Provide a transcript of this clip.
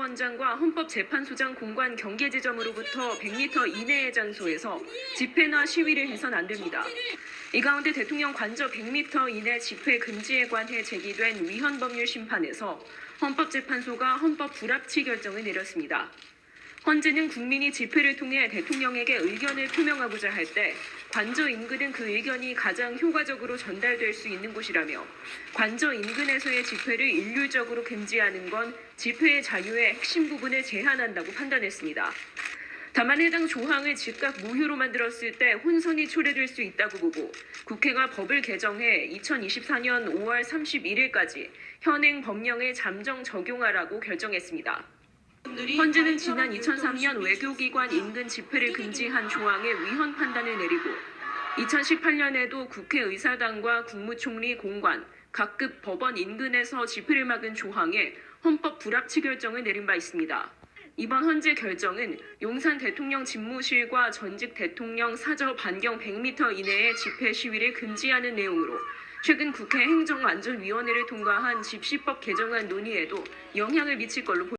헌법원장과 헌법재판소장 공관 경계 지점으로부터 100m 이내의 장소에서 집회나 시위를 해선 안 됩니다. 이 가운데 대통령 관저 100m 이내 집회 금지에 관해 제기된 위헌 법률 심판에서 헌법재판소가 헌법 불합치 결정을 내렸습니다. 헌재는 국민이 집회를 통해 대통령에게 의견을 표명하고자 할 때 관저 인근은 그 의견이 가장 효과적으로 전달될 수 있는 곳이라며 관저 인근에서의 집회를 일률적으로 금지하는 건 집회의 자유의 핵심 부분을 제한한다고 판단했습니다. 다만 해당 조항을 즉각 무효로 만들었을 때 혼선이 초래될 수 있다고 보고 국회가 법을 개정해 2024년 5월 31일까지 현행 법령을 잠정 적용하라고 결정했습니다. 헌재는 지난 2003년 외교기관 인근 집회를 금지한 조항의 위헌 판단을 내리고 2018년에도 국회의사당과 국무총리 공관, 각급 법원 인근에서 집회를 막은 조항에 헌법 불합치 결정을 내린 바 있습니다. 이번 헌재 결정은 용산 대통령 집무실과 전직 대통령 사저 반경 100m 이내의 집회 시위를 금지하는 내용으로 최근 국회 행정안전위원회를 통과한 집시법 개정안 논의에도 영향을 미칠 걸로 보입니다.